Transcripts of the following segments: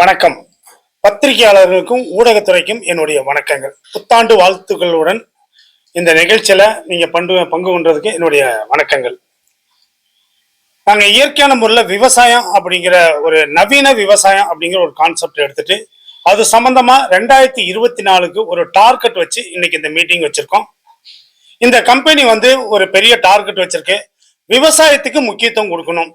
வணக்கம். பத்திரிகையாளர்களுக்கும் ஊடகத்துறைக்கும் என்னுடைய வணக்கங்கள். புத்தாண்டு வாழ்த்துக்களுடன் இந்த நிகழ்ச்சியில நீங்க பண்டு பங்கு கொண்டதுக்கு என்னுடைய வணக்கங்கள். நாங்க இயற்கையான முறையில் விவசாயம் அப்படிங்கிற ஒரு நவீன விவசாயம் அப்படிங்கிற ஒரு கான்செப்ட் எடுத்துட்டு அது சம்பந்தமா ரெண்டாயிரத்தி இருபத்தி நாலுக்கு ஒரு டார்கெட் வச்சு இன்னைக்கு இந்த மீட்டிங் வச்சிருக்கோம். இந்த கம்பெனி வந்து ஒரு பெரிய டார்கெட் வச்சிருக்கு. விவசாயத்துக்கு முக்கியத்துவம் கொடுக்கணும்.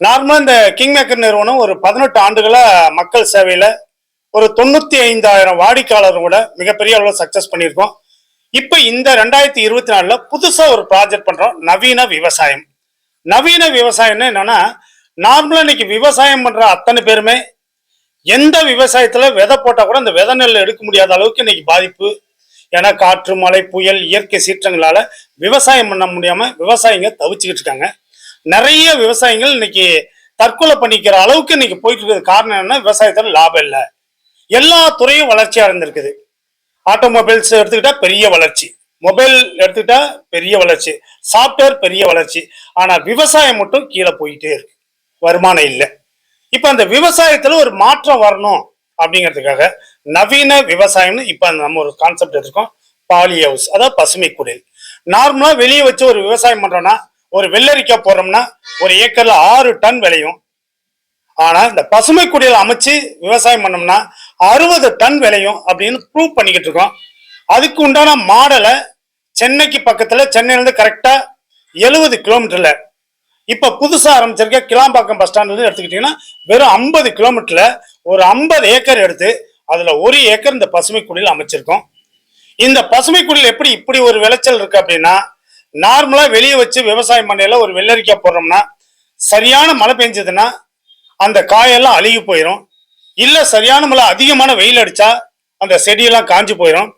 நார்மலாக இந்த கிங் மேக்கர் நிறுவனம் ஒரு பதினெட்டு ஆண்டுகளாக மக்கள் சேவையில் ஒரு தொண்ணூற்றி ஐந்தாயிரம் வாடிக்கையாளர்களோட மிகப்பெரிய அளவில் சக்ஸஸ் பண்ணியிருக்கோம். இப்போ இந்த ரெண்டாயிரத்தி இருபத்தி நாலில் புதுசாக ஒரு ப்ராஜெக்ட் பண்ணுறோம் நவீன விவசாயம். நவீன விவசாயம்னு என்னென்னா நார்மலாக இன்னைக்கு விவசாயம் பண்ணுற அத்தனை பேருமே எந்த விவசாயத்தில் விதை போட்டால் கூட அந்த விதை நெல் எடுக்க முடியாத அளவுக்கு இன்னைக்கு பாதிப்பு. ஏன்னா காற்று மழை புயல் இயற்கை சீற்றங்களால் விவசாயம் பண்ண முடியாமல் விவசாயிங்க தவிச்சுக்கிட்டு இருக்காங்க. நிறைய விவசாயிகள் இன்னைக்கு தற்கொலை பண்ணிக்கிற அளவுக்கு இன்னைக்கு போயிட்டு இருக்கிறது காரணம் என்ன விவசாயத்துல லாபம் இல்லை. எல்லா துறையும் வளர்ச்சி அடைந்திருக்குது ஆட்டோமொபைல்ஸ் எடுத்துக்கிட்டா பெரிய வளர்ச்சி. மொபைல் எடுத்துக்கிட்டா பெரிய வளர்ச்சி. சாஃப்ட்வேர் பெரிய வளர்ச்சி. ஆனா விவசாயம் மட்டும் கீழே போயிட்டே இருக்கு. வருமானம் இல்லை. இப்ப அந்த விவசாயத்துல ஒரு மாற்றம் வரணும் அப்படிங்கிறதுக்காக நவீன விவசாயம்னு இப்ப நம்ம ஒரு கான்செப்ட் எடுத்திருக்கோம். பாலி ஹவுஸ் அதாவது பசுமை குடில். நார்மலா வெளியே வச்சு ஒரு விவசாயம் பண்றோம்னா ஒரு வெள்ளரிக்காய் போடுறோம்னா ஒரு ஏக்கர்ல ஆறு டன் விளையும். ஆனா இந்த பசுமை குடியில் அமைச்சு விவசாயம் பண்ணோம்னா அறுபது டன் விளையும் அப்படின்னு ப்ரூவ் பண்ணிக்கிட்டு இருக்கோம். அதுக்கு உண்டான மாடலை சென்னைக்கு பக்கத்துல சென்னையிலேருந்து கரெக்டா எழுபது கிலோமீட்டர்ல. இப்ப புதுசா ஆரம்பிச்சிருக்க கிளாம்பாக்கம் பஸ் ஸ்டாண்ட்ல எடுத்துக்கிட்டீங்கன்னா வெறும் ஐம்பது கிலோமீட்டர்ல ஒரு ஐம்பது ஏக்கர் எடுத்து அதுல ஒரு ஏக்கர் இந்த பசுமை குடியில் அமைச்சிருக்கோம். இந்த பசுமை குடியில் எப்படி இப்படி ஒரு விளைச்சல் இருக்கு அப்படின்னா நார்மலாக வெளியே வச்சு விவசாயம் பண்ணையில் ஒரு வெள்ளரிக்காய் போடுறோம்னா சரியான மழை பெஞ்சதுன்னா அந்த காயெல்லாம் அழுகி போயிடும் இல்லை சரியான மழை அதிகமான வெயில் அடித்தா அந்த செடியெல்லாம் காஞ்சு போயிடும்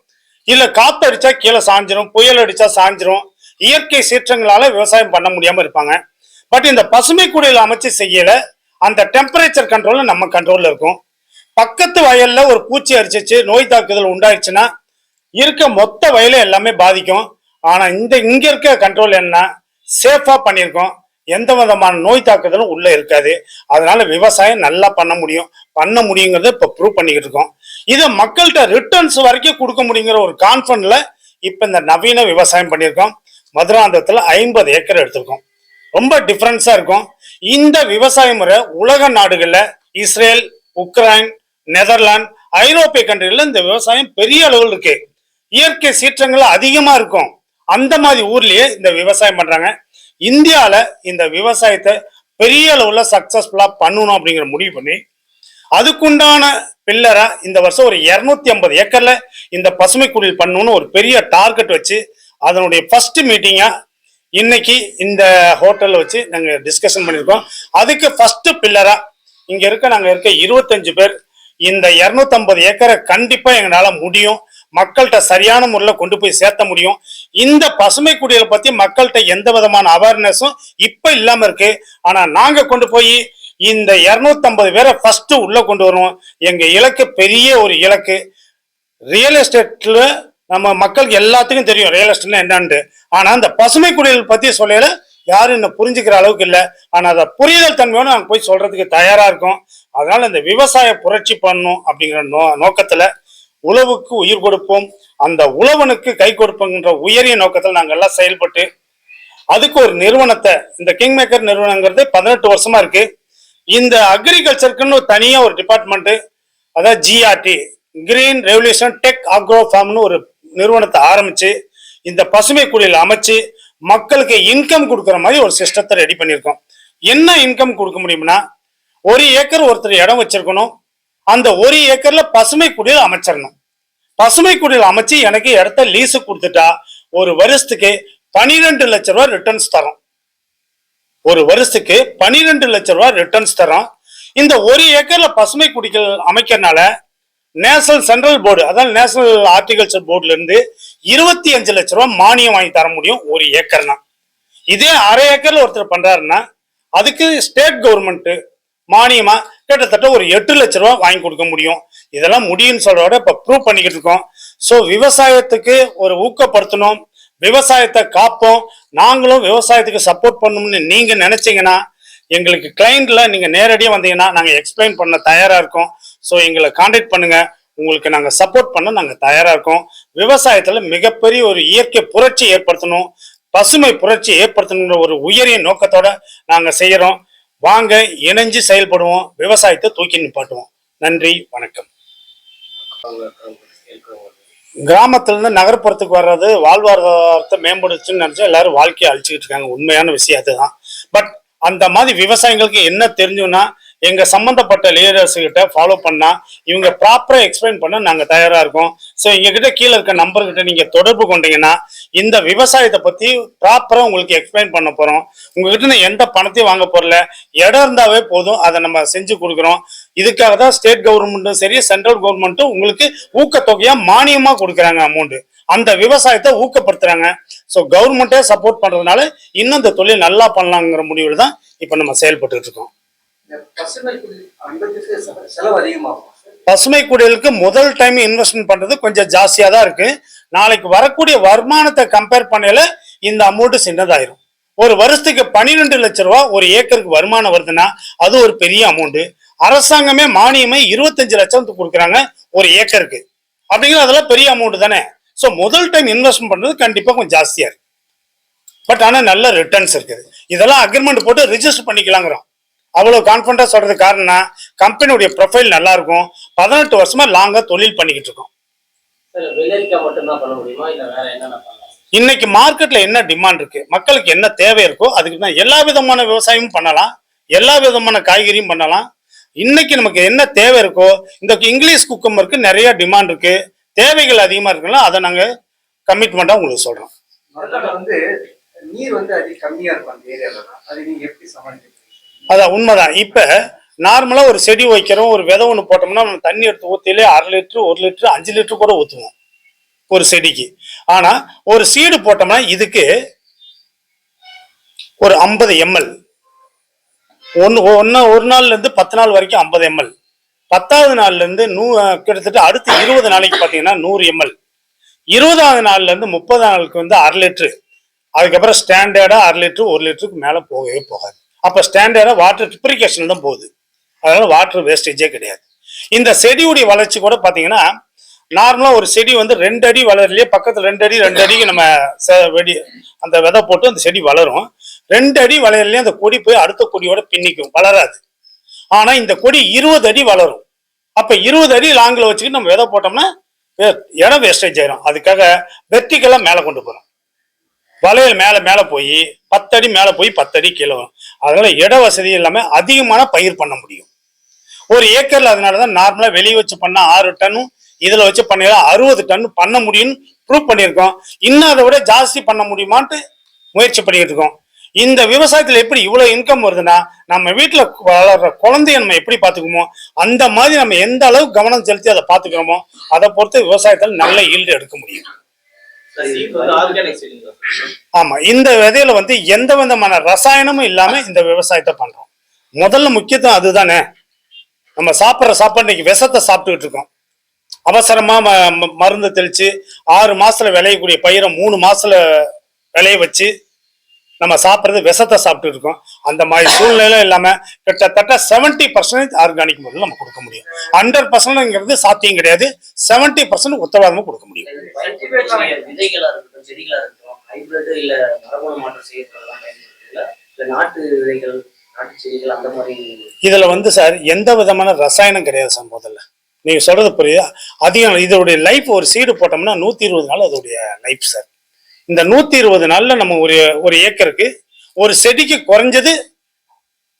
இல்லை காற்று அடித்தா கீழே சாஞ்சிரும் புயல் அடித்தா சாஞ்சிரும். இயற்கை சீற்றங்களால் விவசாயம் பண்ண முடியாமல் இருப்பாங்க. பட் இந்த பசுமை குடியில் அமைச்சு செய்யல அந்த டெம்பரேச்சர் கண்ட்ரோலில் நம்ம கண்ட்ரோலில் இருக்கும். பக்கத்து வயலில் ஒரு பூச்சி அரிச்சிச்சு நோய் தாக்குதல் உண்டாயிடுச்சுன்னா இருக்க மொத்த வயலும் எல்லாமே பாதிக்கும். ஆனா இந்த இங்க இருக்க கண்ட்ரோல் என்ன? சேஃபா பண்ணியிருக்கோம். எந்த விதமான நோய் தாக்குதலும் உள்ள இருக்காது. அதனால விவசாயம் நல்லா பண்ண முடியும். பண்ண முடியுங்கிறத இப்ப ப்ரூவ் பண்ணிக்கிட்டு இருக்கோம். இதை மக்கள்கிட்ட ரிட்டர்ன்ஸ் வரைக்கும் கொடுக்க முடியுங்கிற ஒரு கான்ஃபிடன்ட்ல இப்ப இந்த நவீன விவசாயம் பண்ணியிருக்கோம். மதுராந்தத்தில் ஐம்பது ஏக்கர் எடுத்திருக்கோம். ரொம்ப டிஃப்ரென்ஸா இருக்கும். இந்த விவசாய முறை உலக நாடுகள்ல இஸ்ரேல் உக்ரைன் நெதர்லாந்து ஐரோப்பிய கண்ட்ரில இந்த விவசாயம் பெரிய அளவில் இருக்கு. இயற்கை சீற்றங்கள் அதிகமா இருக்கும். அந்த மாதிரி ஊர்லயே இந்த விவசாயம் பண்றாங்க. இந்தியால இந்த விவசாயத்தை பெரிய அளவுல சக்சஸ்ஃபுல்லா பண்ணணும் அப்படிங்கிற முடிவு பண்ணி அதுக்குண்டான பில்லரா இந்த வருஷம் ஒரு இருநூத்தி ஐம்பது ஏக்கர்ல இந்த பசுமை குடில் பண்ணணும்னு ஒரு பெரிய டார்கெட் வச்சு அதனுடைய ஃபர்ஸ்ட் மீட்டிங்கா இன்னைக்கு இந்த ஹோட்டல்ல வச்சு நாங்க டிஸ்கஷன் பண்ணியிருக்கோம். அதுக்கு ஃபர்ஸ்ட் பில்லரா இங்க இருக்க நாங்க இருக்க இருபத்தஞ்சு பேர் இந்த 250 ஏக்கரை கண்டிப்பா எங்களால முடியும். மக்கள்கிட்ட சரியான முறையில் கொண்டு போய் சேர்த்த முடியும். இந்த பசுமை குடிகளை பற்றி மக்கள்கிட்ட எந்த விதமான அவேர்னஸும் இப்போ இல்லாமல் இருக்கு. ஆனால் நாங்கள் கொண்டு போய் இந்த 250 பேரை ஃபஸ்ட்டு உள்ளே கொண்டு வருவோம் எங்கள் இலக்கு பெரிய ஒரு இலக்கு. ரியல் எஸ்டேட்டில் நம்ம மக்களுக்கு எல்லாத்துக்கும் தெரியும் ரியல் எஸ்டேட்னா என்னன்னு ஆனால் அந்த பசுமை குடிகள் பற்றி சொல்லல. யாரும் இன்னும் புரிஞ்சுக்கிற அளவுக்கு இல்லை. ஆனால் அதை புரிதல் தன்மையோடு நாங்கள் போய் சொல்கிறதுக்கு தயாராக இருக்கோம். அதனால் இந்த விவசாய புரட்சி பண்ணணும் அப்படிங்கிற நோ நோக்கத்தில் உழவுக்கு உயிர் கொடுப்போம். அந்த உழவனுக்கு கை கொடுப்போங்கிற உயரிய நோக்கத்தில் நாங்கள் எல்லாம் செயல்பட்டு அதுக்கு ஒரு நிறுவனத்தை இந்த கிங் மேக்கர் நிறுவனங்கிறது பதினெட்டு வருஷமா இருக்கு. இந்த அக்ரிகல்ச்சருக்குன்னு ஒரு ஒரு டிபார்ட்மெண்ட் அதாவது GRT green revolution tech agro ஃபார்ம்னு ஒரு நிறுவனத்தை ஆரம்பிச்சு இந்த பசுமை குடியில் அமைச்சு மக்களுக்கு இன்கம் கொடுக்குற மாதிரி ஒரு சிஸ்டத்தை ரெடி பண்ணியிருக்கோம். என்ன இன்கம் கொடுக்க முடியும்னா ஒரு ஏக்கர் ஒருத்தர் இடம் வச்சிருக்கணும். அந்த ஒரு ஏக்கர்ல பசுமை குடியில் அமைச்சிடணும். பசுமை குடியில் அமைச்சு எனக்கு இடத்த லீஸு கொடுத்துட்டா ஒரு வருஷத்துக்கு பனிரெண்டு லட்ச ரூபா ரிட்டர்ன்ஸ் தரும் ஒரு வருஷத்துக்கு பனிரெண்டு லட்ச ரூபா ரிட்டர்ன்ஸ் தரும் இந்த ஒரு ஏக்கர்ல பசுமை குடிகள் அமைக்கிறனால நேஷனல் சென்ட்ரல் போர்டு அதாவது நேஷனல் ஆர்டிகல்ச்சர் போர்டுல இருந்து இருபத்தி அஞ்சு லட்ச ரூபா மானியம் வாங்கி தர முடியும் ஒரு ஏக்கர்னா. இதே அரை ஏக்கர்ல ஒருத்தர் பண்றாருன்னா அதுக்கு ஸ்டேட் கவர்மெண்ட் மானியமா கிட்டத்தட்ட ஒரு எட்டு லட்ச ரூபா வாங்கி கொடுக்க முடியும். இதெல்லாம் முடியும்னு சொல்றோட இப்ப ப்ரூவ் பண்ணிக்கிட்டு இருக்கோம். ஸோ விவசாயத்துக்கு ஒரு ஊக்கப்படுத்தணும். விவசாயத்தை காப்போம். நாங்களும் விவசாயத்துக்கு சப்போர்ட் பண்ணணும்னு நீங்க நினைச்சீங்கன்னா எங்களுக்கு கிளைண்ட்ல நீங்க நேரடியாக வந்தீங்கன்னா நாங்க எக்ஸ்பிளைன் பண்ண தயாரா இருக்கோம். ஸோ எங்களை கான்டாக்ட் பண்ணுங்க. உங்களுக்கு நாங்கள் சப்போர்ட் பண்ண நாங்கள் தயாராக இருக்கோம். விவசாயத்தில் மிகப்பெரிய ஒரு இயற்கை புரட்சி ஏற்படுத்தணும். பசுமை புரட்சி ஏற்படுத்தணுங்கிற ஒரு உயரிய நோக்கத்தோட நாங்கள் செய்கிறோம் வாங்க இணைஞ்சு செயல்படுவோம் விவசாயத்தை தூக்கி நிப்பாட்டுவோம். நன்றி வணக்கம். கிராமத்துலேருந்து நகர்ப்புறத்துக்கு வர்றது வாழ்வாதாரத்தை மேம்படுச்சுன்னு நினச்சா எல்லாரும் வாழ்க்கையை அழிச்சுக்கிட்டு இருக்காங்க. உண்மையான விஷயம் அதுதான். பட் அந்த மாதிரி விவசாயிகளுக்கு என்ன தெரிஞ்சுன்னா எங்க சம்பந்தப்பட்ட லீடர்ஸ் கிட்ட ஃபாலோ பண்ணா இவங்க ப்ராப்பரா எக்ஸ்பிளைன் பண்ண நாங்க தயாரா இருக்கோம். ஸோ எங்ககிட்ட கீழே இருக்க நம்பர்கிட்ட நீங்கள் நீங்க தொடர்பு கொண்டீங்கன்னா இந்த விவசாயத்தை பத்தி ப்ராப்பரா உங்களுக்கு எக்ஸ்பிளைன் பண்ண போறோம். உங்ககிட்ட எந்த பணத்தையும் வாங்க போறல. இடம் இருந்தாவே போதும். அதை நம்ம செஞ்சு கொடுக்குறோம். இதுக்காக தான் ஸ்டேட் கவர்மெண்ட்டும் சரி சென்ட்ரல் கவர்மெண்ட்டும் உங்களுக்கு ஊக்கத்தொகையா மானியமா கொடுக்குறாங்க அமௌண்ட் அந்த விவசாயத்தை ஊக்கப்படுத்துறாங்க. ஸோ கவர்மெண்ட்டே சப்போர்ட் பண்றதுனால இன்னும் இந்த தொழில் நல்லா பண்ணலாங்கிற முடிவில் தான் இப்போ நம்ம செயல்பட்டு இருக்கோம். பசுமை குடி ஐம்பதுக்கு செலவு செலவு அதிகமாகும்? பசுமை குடிலுக்கு முதல் டைம் இன்வெஸ்ட்மெண்ட் பண்றது கொஞ்சம் ஜாஸ்தியா தான் இருக்கு. நாளைக்கு வரக்கூடிய வருமானத்தை கம்பேர் பண்ணல இந்த அமௌண்ட் சின்னதாயிரும். ஒரு வருஷத்துக்கு பன்னிரெண்டு லட்ச ரூபா ஒரு ஏக்கருக்கு வருமானம் வருதுன்னா அது ஒரு பெரிய அமௌண்ட் அரசாங்கமே மானியமே இருபத்தஞ்சு லட்சத்துக்கு கொடுக்குறாங்க ஒரு ஏக்கருக்கு. அப்படிங்கிற அதெல்லாம் பெரிய அமௌண்ட் தானே. ஸோ முதல் டைம் இன்வெஸ்ட்மெண்ட் பண்ணுறது கண்டிப்பாக கொஞ்சம் ஜாஸ்தியாக இருக்கு. பட் ஆனால் நல்ல ரிட்டர்ன்ஸ் இருக்குது. இதெல்லாம் அக்ரிமெண்ட் போட்டு ரிஜிஸ்டர் பண்ணிக்கலாங்கிறோம். அவ்வளோ கான்ஃபிடண்டாக சொல்கிறது காரணம்னா கம்பெனியுடைய ப்ரொஃபைல் நல்லாயிருக்கும் பதினெட்டு வருஷமாக லாங்காக தொழில் பண்ணிக்கிட்டு இருக்கோம். இன்னைக்கு மார்க்கெட்ல என்ன டிமாண்ட் இருக்கு? மக்களுக்கு என்ன தேவை இருக்கோ அதுக்கு தான் எல்லா விதமான விவசாயமும் பண்ணலாம். எல்லா விதமான காய்கறியும் பண்ணலாம். இன்னைக்கு நமக்கு என்ன தேவை இருக்கோ இந்த இங்கிலீஷ் குக்கம்பருக்கு நிறைய டிமாண்ட் இருக்கு. தேவைகள் அதிகமா இருக்குல்ல அதை நாங்க கமிட்மெண்டா உங்களுக்கு சொல்றோம். வந்து நீர் வந்து அதிக கம்மியா இருக்கும் அந்த ஏரியால அது நீங்க எப்படி சமாளிக்கிறீங்க? அதான் உண்மைதான். இப்ப நார்மலாக ஒரு செடி வைக்கிறோம் ஒரு விதை ஒன்று போட்டோம்னா நம்ம தண்ணி எடுத்து ஊற்றிலே அரை லிட்ரு ஒரு லிட்ரு அஞ்சு லிட்ரு கூட ஊற்றுவோம் ஒரு செடிக்கு. ஆனால் ஒரு சீடு போட்டோம்னா இதுக்கு ஒரு ஐம்பது எம்எல் ஒன்று ஒன்று ஒரு நாள்லேருந்து பத்து நாள் வரைக்கும் ஐம்பது எம்எல் பத்தாவது நாள்லேருந்து நூ கிட்டத்தட்ட அடுத்து இருபது நாளைக்கு பார்த்தீங்கன்னா நூறு எம்எல் இருபதாவது நாள்லேருந்து முப்பது நாளுக்கு வந்து அரை லிட்டரு. அதுக்கப்புறம் ஸ்டாண்டர்டாக அரை லிட்ரு ஒரு லிட்டருக்கு மேலே போகவே போகாது. அப்போ ஸ்டாண்டர்டாக வாட்டர் ட்ரிப்ரிகேஷன் தான் போகுது. அதனால வாட்டர் வேஸ்டேஜே கிடையாது. இந்த செடியுடைய வளர்ச்சி கூட பார்த்தீங்கன்னா நார்மலாக ஒரு செடி வந்து ரெண்டு அடி வளரலையே பக்கத்தில் ரெண்டு அடி ரெண்டு அடிக்கு நம்ம வெடி அந்த விதை போட்டு அந்த செடி வளரும். ரெண்டு அடி வளரலையே அந்த கொடி போய் அடுத்த கொடியோட பின்னிக்கும் வளராது. ஆனால் இந்த கொடி இருபது அடி வளரும். அப்போ இருபது அடி லாங்கில் வச்சுக்கிட்டு நம்ம விதை போட்டோம்னா இடம் வேஸ்டேஜ் ஆயிரும். அதுக்காக வெர்டிக்கலா மேலே கொண்டு போகிறோம் வளையல் மேலே மேலே போய் பத்தடி மேலே போய் பத்தடி கீழே வரும். அதனால இட வசதி இல்லாமல் அதிகமான பயிர் பண்ண முடியும். ஒரு ஏக்கர்ல அதனால தான் நார்மலா வெளியே வச்சு பண்ணா ஆறு டன்னும் இதுல வச்சு பண்ணா அறுபது டன் பண்ண முடியும்னு ப்ரூவ் பண்ணியிருக்கோம். இன்னும் அதை விட ஜாஸ்தி பண்ண முடியுமான்ட்டு முயற்சி பண்ணிட்டு இருக்கோம் இந்த விவசாயத்துல எப்படி இவ்வளவு இன்கம் வருதுன்னா நம்ம வீட்டுல வளர்ற குழந்தைய நம்ம எப்படி பாத்துக்குமோ அந்த மாதிரி நம்ம எந்த அளவுக்கு கவனம் செலுத்தி அதை பாத்துக்கிறோமோ அதை பொறுத்து விவசாயத்துல நல்ல ஈல்டு எடுக்க முடியும். ஆமா இந்த விதையில வந்து எந்த விதமான ரசாயனமும் இல்லாம இந்த விவசாயத்தை பண்றோம். முதல்ல முக்கியத்துவம் அதுதானே. நம்ம சாப்பிட்ற சாப்பாடு இன்னைக்கு விஷத்தை சாப்பிட்டுக்கிட்டு இருக்கோம். அவசரமாக ம- ம- மருந்து தெளித்து ஆறு மாதத்தில் விளையக்கூடிய பயிரை மூணு மாதத்தில் விளைய வச்சு நம்ம சாப்பிட்றது விஷத்தை சாப்பிட்டு இருக்கோம். அந்த மாதிரி சூழ்நிலை இல்லாமல் கிட்டத்தட்ட செவன்ட்டி பர்சன்டேஜ் ஆர்கானிக் முறையில் நம்ம கொடுக்க முடியும். ஹண்ட்ரட் பர்சன்ட்ங்கிறது சாத்தியம் கிடையாது. செவன்ட்டி பர்சன்ட் உத்தரவாதமும் கொடுக்க முடியும். விதைகளா இருக்கட்டும் செடிகளா இருக்கட்டும் ஹைபிரிட் மரபணு மாற்றம் செய்யறதெல்லாம் நாட்டு விதைகள் இதில் இதுல வந்து சார் எந்த விதமான ரசாயனம் கிடையாது சார் முதல்ல. நீங்க சொல்றது புரியுதா? அதிகம் இதோடைய லைஃப் ஒரு சீடு போட்டோம்னா நூத்தி இருபது நாள் அதோடைய லைஃப் சார். இந்த நூத்தி இருபது நாள்ல நம்ம ஒரு ஒரு ஏக்கருக்கு ஒரு செடிக்கு குறைஞ்சது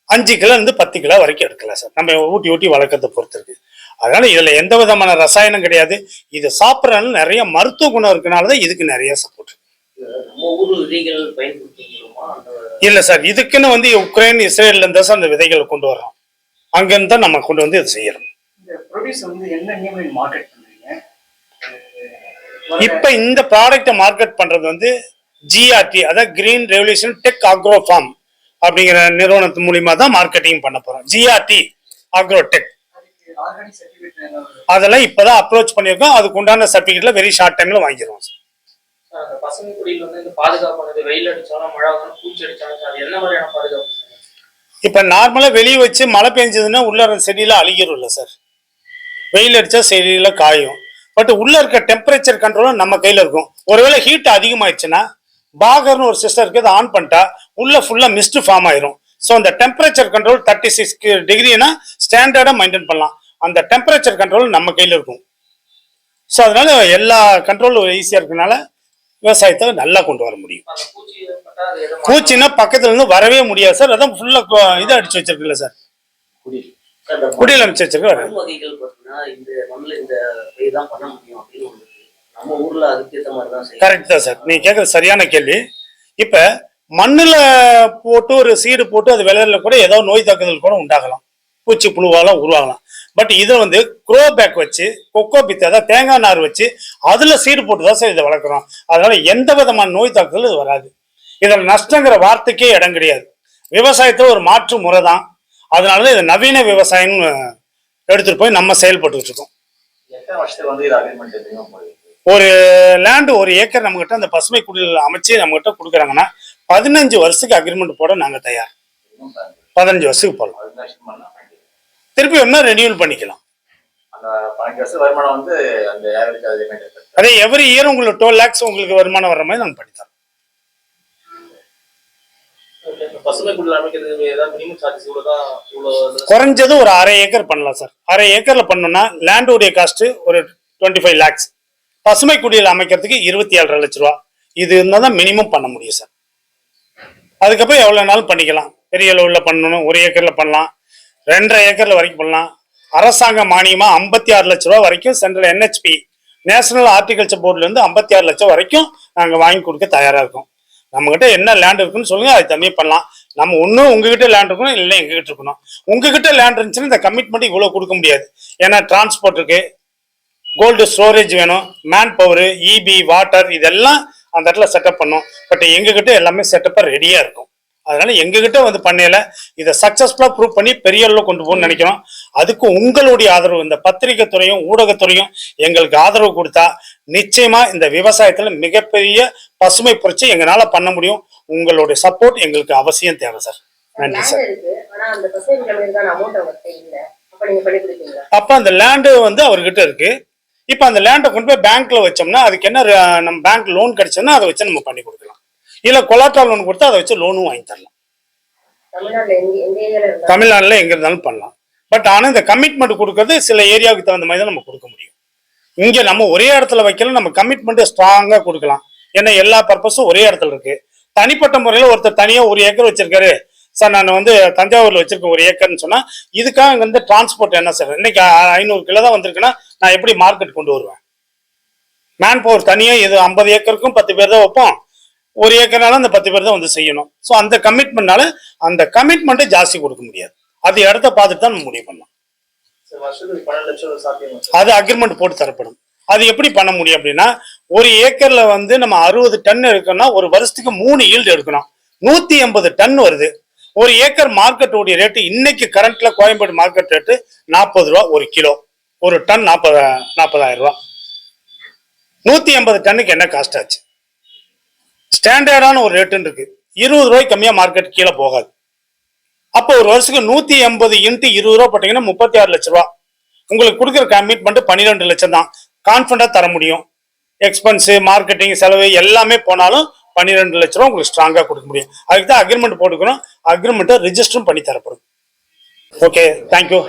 அஞ்சு கிலோ இருந்து பத்து கிலோ வரைக்கும் எடுக்கலாம் சார். நம்ம ஊட்டி ஊட்டி வளர்க்கறதை பொறுத்து இருக்கு. அதனால இதுல எந்த விதமான ரசாயனம் கிடையாது. இது சாப்பிட்றதுனால நிறைய மருத்துவ குணம் இருக்கனால தான் இதுக்கு நிறைய சப்போர்ட் இல்ல சார் இதுக்குன்னு வந்து உக்ரைன் இஸ்ரேல்ல இருந்தா சார் அந்த விதைகளை கொண்டு வர்றோம். அங்கிருந்து தான் நம்ம கொண்டு வந்து இதை செய்யறோம். இந்த ப்ரொடியூஸ் வந்து என்ன நியமனம் மார்க்கெட் பண்றீங்க? இப்ப இந்த ப்ராடக்ட்டை மார்க்கெட் பண்றது வந்து ஜிஆர்டி அதாவது green revolution tech agro farm அப்படிங்கிற நிறுவனத்து மூலியமா தான் மார்க்கெட்டிங் பண்ண போறோம். ஜிஆர்டி அக்ரோ டெக் அதெல்லாம் இப்பதான் அப்ரோச் பண்ணியிருக்கோம். அதுக்கு உண்டான சர்டிஃபிகேட்ல வெரி ஷார்ட் டைம்ல வாங்கிடுவோம் சார், அந்த பசுமை குடியில் வந்து இந்த பாதுகாப்பானது வெயில் அடிச்சாலும் மழை வந்தாலும் பூச்சி அடிச்சாலும் அது என்ன மாதிரியான பாதுகாப்பு? இப்போ நார்மலாக வெளியே வச்சு மழை பெஞ்சதுன்னா உள்ள செடியெலாம் செடியில இல்லை சார். வெயில் அடித்தா செடியெல்லாம் காயும். பட் உள்ளே இருக்க டெம்பரேச்சர் கண்ட்ரோலும் நம்ம கையில் இருக்கும். ஒருவேளை ஹீட் அதிகமாகிடுச்சுன்னா பாகர்னு ஒரு சிஸ்டம் இருக்குது அதை ஆன் பண்ணிட்டா உள்ளே ஃபுல்லாக மிஸ்ட் ஃபார்ம் ஆயிரும். ஸோ அந்த டெம்பரேச்சர் கண்ட்ரோல் தேர்ட்டி சிக்ஸ் டிகிரினா ஸ்டாண்டர்டாக மெயின்டைன் பண்ணலாம். அந்த டெம்பரேச்சர் கண்ட்ரோல் நம்ம கையில் இருக்கும். ஸோ அதனால எல்லா கண்ட்ரோலும் ஈஸியாக இருக்கனால விவசாயத்தை நல்லா கொண்டு வர முடியும். பூச்சின்னா பக்கத்துல இருந்து வரவே முடியாது சார். அதான் ஃபுல்லா இது அடிச்சு வச்சிருக்குல்ல சார். குடியில் அமைச்சு வச்சிருக்கு வராது. மண் வகைகள் பார்த்தீங்கன்னா இந்த மண்ணில் இந்த பயிர் தான் பண்ண முடியும் அப்படின்னு ஒன்று இருக்கு. நம்ம ஊர்ல அதுக்கேற்ற மாதிரி தான் செய்யணும் கரெக்ட் தான் சார். நீங்க கேட்கறது சரியான கேள்வி. இப்ப மண்ணுல போட்டு ஒரு சீடு போட்டு அது விளையாடல கூட ஏதோ நோய் தாக்குதல் கூட உண்டாகலாம். பூச்சி புழுவாலாம் உருவாகலாம். பட் இதை வந்து க்ரோ பேக் வச்சு கொக்கோ பித்து அதாவது தேங்காய் நார் வச்சு அதுல சீடு போட்டு தான் சார் இதை வளர்க்குறோம். அதனால எந்த விதமான நோய் தாக்குதல் இது வராது. இதில் நஷ்டங்கிற வார்த்தைக்கே இடம் கிடையாது. விவசாயத்துல ஒரு மாற்று முறை தான் அதனால இது நவீன விவசாயம்னு எடுத்துட்டு போய் நம்ம செயல்பட்டுட்டு இருக்கோம். ஒரு லேண்டு ஒரு ஏக்கர் நம்மகிட்ட அந்த பசுமை குடில் அமைச்சு நம்மகிட்ட கொடுக்குறாங்கன்னா பதினஞ்சு வருஷத்துக்கு அக்ரிமெண்ட் போட நாங்க தயார். பதினஞ்சு வருஷத்துக்கு போடலாம். திருப்பி ஒன்னா ரெனியூல் பண்ணிக்கலாம். அதே எவ்ரி இயர் உங்களுக்கு டுவெல் லேக்ஸ் உங்களுக்கு வருமானம் வர மாதிரி நாங்கள் பண்ணித்தரோம். குறைஞ்சது ஒரு அரை ஏக்கர் பண்ணலாம் சார். அரை ஏக்கர்ல பண்ணோம்னா லேண்டோடைய காஸ்ட் ஒரு டுவெண்ட்டி ஃபைவ் லேக்ஸ் பசுமை குடியில் அமைக்கிறதுக்கு இருபத்தி ஏழரை லட்ச ரூபா. இது இருந்தால் தான் மினிமம் பண்ண முடியும் சார். அதுக்கப்புறம் எவ்வளோ நாளும் பண்ணிக்கலாம். பெரிய அளவில் பண்ணணும் ஒரு ஏக்கர்ல பண்ணலாம். ரெண்டரை ஏக்கர்ல வரைக்கும் பண்ணலாம் அரசாங்க மானியமா ஐம்பத்தி ஆறு லட்ச ரூபா வரைக்கும் சென்ட்ரல் என்ஹெச்பி நேஷனல் ஹார்டிகல்ச்சர் போர்டுல இருந்து ஐம்பத்தி ஆறு லட்சம் வரைக்கும் நாங்கள் வாங்கி கொடுக்க தயாரா இருக்கோம். நம்மகிட்ட என்ன லேண்ட் இருக்குன்னு சொல்லுங்க அது தம்பி பண்ணலாம். நம்ம ஒன்றும் உங்ககிட்ட லேண்ட் இருக்கணும் இல்லை எங்ககிட்ட இருக்கணும். உங்ககிட்ட லேண்ட் இருந்துச்சுன்னா இந்த கமிட்மெண்ட் இவ்வளோ கொடுக்க முடியாது. ஏன்னா டிரான்ஸ்போர்ட் இருக்கு. கோல்டு ஸ்டோரேஜ் வேணும் மேன் பவர் இபி வாட்டர் இதெல்லாம் அந்த இடத்துல செட்டப் பண்ணும். பட் எங்ககிட்ட எல்லாமே செட்டப்பாக ரெடியாக இருக்கும். அதனால எங்ககிட்ட வந்து பண்ணையில இதை சக்சஸ்ஃபுல்லாக ப்ரூவ் பண்ணி பெரிய அளவில் கொண்டு போகணும்னு நினைக்கிறோம். அதுக்கு உங்களுடைய ஆதரவு இந்த பத்திரிகை துறையும் ஊடகத்துறையும் எங்களுக்கு ஆதரவு கொடுத்தா நிச்சயமா இந்த விவசாயத்துல மிகப்பெரிய பசுமை புரட்சி எங்களால பண்ண முடியும். உங்களுடைய சப்போர்ட் எங்களுக்கு அவசியம் தேவை சார் நன்றி சார் அப்ப அந்த லேண்டு வந்து அவர்கிட்ட இருக்கு. இப்ப அந்த லேண்டை கொண்டு போய் பேங்க்ல வச்சோம்னா அதுக்கு என்ன நம்ம பேங்க் லோன் கிடைச்சோம்னா அதை வச்சு நம்ம பண்ணி கொடுக்கலாம். இல்ல கொலாட்டா லோன் கொடுத்தா அதை வச்சு லோனும் வாங்கி தரலாம். தமிழ்நாட்டுல எங்க இருந்தாலும் பண்ணலாம். பட் ஆனா இந்த கமிட்மெண்ட் கொடுக்கறது சில ஏரியாவுக்கு தகுந்த மாதிரி தான் நம்ம கொடுக்க முடியும். இங்க நம்ம ஒரே இடத்துல வைக்கலாம் நம்ம கமிட்மெண்ட் ஸ்ட்ராங்கா கொடுக்கலாம். ஏன்னா எல்லா பர்பஸும் ஒரே இடத்துல இருக்கு. தனிப்பட்ட முறையில ஒருத்தர் தனியா ஒரு ஏக்கர் வச்சிருக்காரு. சார் நான் வந்து தஞ்சாவூர்ல வச்சிருக்கேன் ஒரு ஏக்கர்னு சொன்னா இதுக்காக இங்க வந்து டிரான்ஸ்போர்ட் என்ன சார்? இன்னைக்கு ஐநூறு கிலோ தான் வந்திருக்குன்னா நான் எப்படி மார்க்கெட் கொண்டு வருவேன்? மேன் பவர் தனியா இது ஐம்பது ஏக்கருக்கும் பத்து பேர் தான் வைப்போம். ஒரு ஏக்கர்னால அந்த பத்து பேர் தான் வந்து செய்யணும். ஸோ அந்த கமிட்மெண்ட்னால அந்த கமிட்மெண்ட்டை ஜாஸ்தி கொடுக்க முடியாது. அது இடத்த பார்த்துட்டு தான் நம்ம முடிவு பண்ணலாம். அது அக்ரிமெண்ட் போட்டு தரப்படும். அது எப்படி பண்ண முடியும் அப்படின்னா ஒரு ஏக்கர்ல வந்து நம்ம அறுபது டன் எடுக்கணும்னா ஒரு வருஷத்துக்கு மூணு ஈல்டு எடுக்கணும். நூத்தி எண்பது டன் வருது. ஒரு ஏக்கர் மார்க்கெட்டோடைய ரேட்டு இன்னைக்கு கரண்ட்ல கோயம்பேடு மார்க்கெட் ரேட்டு நாற்பது ரூபா ஒரு கிலோ. ஒரு டன் நாற்பது நாற்பதாயிரம் ரூபா. நூத்தி எண்பது டன்னுக்கு என்ன காஸ்ட் ஆச்சு? ஸ்டாண்டர்டான ஒரு ரேட்டுன்னு இருக்கு. இருபது ரூபாய்க்கு கம்மியாக மார்க்கெட் கீழே போகாது. அப்போ ஒரு வருஷத்துக்கு நூற்றி எண்பது இன்ட்டு இருபது ரூபா போட்டீங்கன்னா முப்பத்தி ஆறு லட்ச ரூபா. உங்களுக்கு கொடுக்குற கமிட்மெண்ட் பன்னிரெண்டு லட்சம் தான். கான்ஃபிடண்டாக தர முடியும். எக்ஸ்பென்ஸு மார்க்கெட்டிங் செலவு எல்லாமே போனாலும் பன்னிரெண்டு லட்ச ரூபா உங்களுக்கு ஸ்ட்ராங்காக கொடுக்க முடியும். அதுக்கு தான் அக்ரிமெண்ட் போட்டுக்கணும் அக்ரிமெண்ட்டை ரிஜிஸ்டரும் பண்ணி தரப்படும். Okay thank you